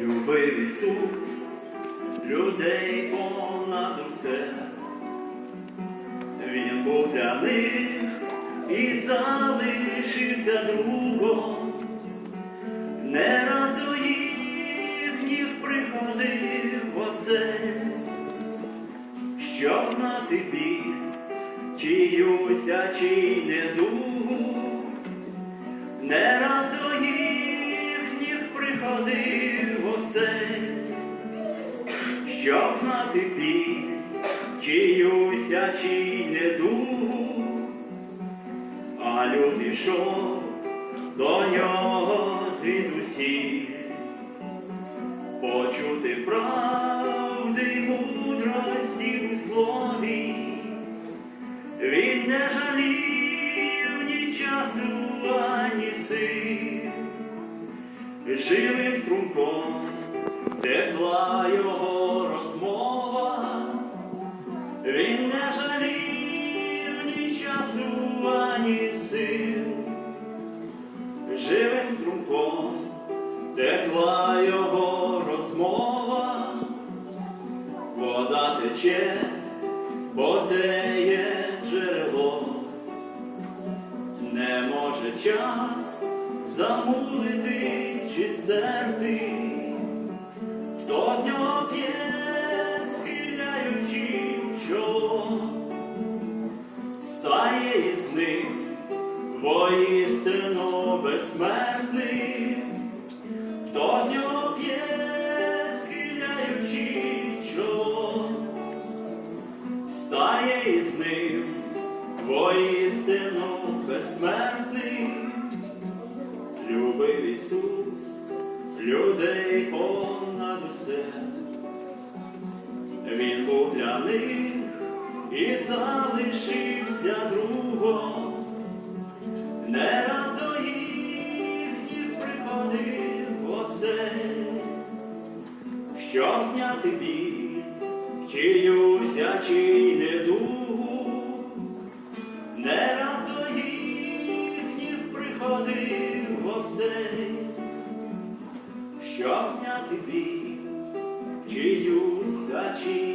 любив Ісус, людей понад усе. Він був для них і залишився другом. Не раз до їхніх приходив осель, щоб знати біль, чиюся чи недугу. Не раз до їхніх щоб знати біль, чиюся чи недугу, а люд ішов до нього звідусіль, почути правди мудрості у слові, він не жалів ні часу, ані сил, живим струмком сил, живим струмком текла його розмова, вода тече, потеє джерело, не може час замулити чи стерти, хто з нього п'є, схиляючи чоло, стає із ним воістину безсмертним, хто з нього п'є, схиляючи чоло, стає із ним воістину безсмертним, любив Ісус людей понад усе. Він був для них і залишився другом. Осель, щоб зняти біль, чиюся чи недугу. Не раз до їхніх приходив осель, щоб зняти біль, чиюсь та чи недугу.